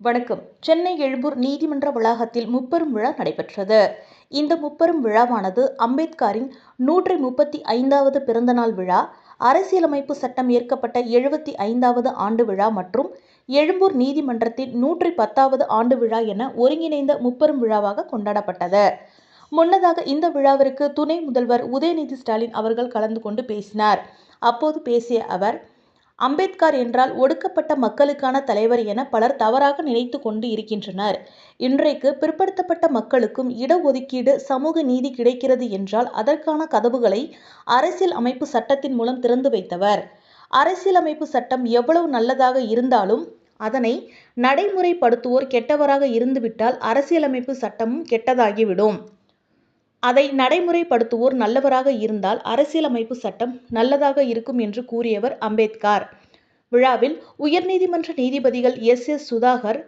வணக்கம். சென்னை எழும்பூர் நீதிமன்ற வளாகத்தில் முப்பெரும் விழா நடைபெற்றது. இந்த முப்பெரும் விழாவானது அம்பேத்கரின் நூற்றி முப்பத்தி ஐந்தாவது பிறந்தநாள் விழா அரசியலமைப்பு சட்டம் ஏற்கப்பட்ட எழுபத்தி ஐந்தாவது ஆண்டு விழா மற்றும் எழும்பூர் நீதிமன்றத்தின் நூற்றி பத்தாவது ஆண்டு விழா என ஒருங்கிணைந்த முப்பெரும் விழாவாக கொண்டாடப்பட்டது. முன்னதாக இந்த விழாவிற்கு துணை முதல்வர் உதயநிதி ஸ்டாலின் அவர்கள் கலந்து கொண்டு பேசினார். அப்போது பேசிய அவர் அம்பேத்கர் என்றால் ஒடுக்கப்பட்ட மக்களுக்கான தலைவர் என பலர் தவறாக நினைத்து கொண்டு இருக்கின்றனர். இன்றைக்கு பிற்படுத்தப்பட்ட மக்களுக்கும் இடஒதுக்கீடு சமூக நீதி கிடைக்கிறது என்றால் அதற்கான கதவுகளை அரசியல் அமைப்பு சட்டத்தின் மூலம் திறந்து வைத்தவர். அரசியலமைப்பு சட்டம் எவ்வளவு நல்லதாக இருந்தாலும் அதனை நடைமுறைப்படுத்துவோர் கெட்டவராக இருந்துவிட்டால் அரசியலமைப்பு சட்டமும் கெட்டதாகிவிடும். அதை நடைமுறைப்படுத்துவோர் நல்லவராக இருந்தால் அரசியலமைப்பு சட்டம் நல்லதாக இருக்கும் என்று கூறியவர் அம்பேத்கர். விழாவில் உயர்நீதிமன்ற நீதிபதிகள் எஸ். எஸ். சுதாகர்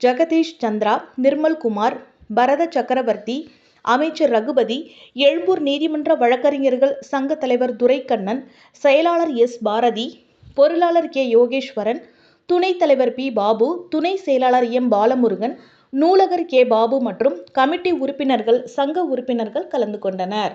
ஜெகதீஷ் சந்திரா நிர்மல்குமார் பரத சக்கரவர்த்தி அமைச்சர் ரகுபதி எழும்பூர் நீதிமன்ற வழக்கறிஞர்கள் சங்க தலைவர் துரைக்கண்ணன் செயலாளர் எஸ். பாரதி பொருளாளர் கே. யோகேஸ்வரன் துணைத் தலைவர் பி. பாபு துணை செயலாளர் எம். பாலமுருகன் நூலகர் கே. பாபு மற்றும் கமிட்டி உறுப்பினர்கள் சங்க உறுப்பினர்கள் கலந்து கொண்டனர்.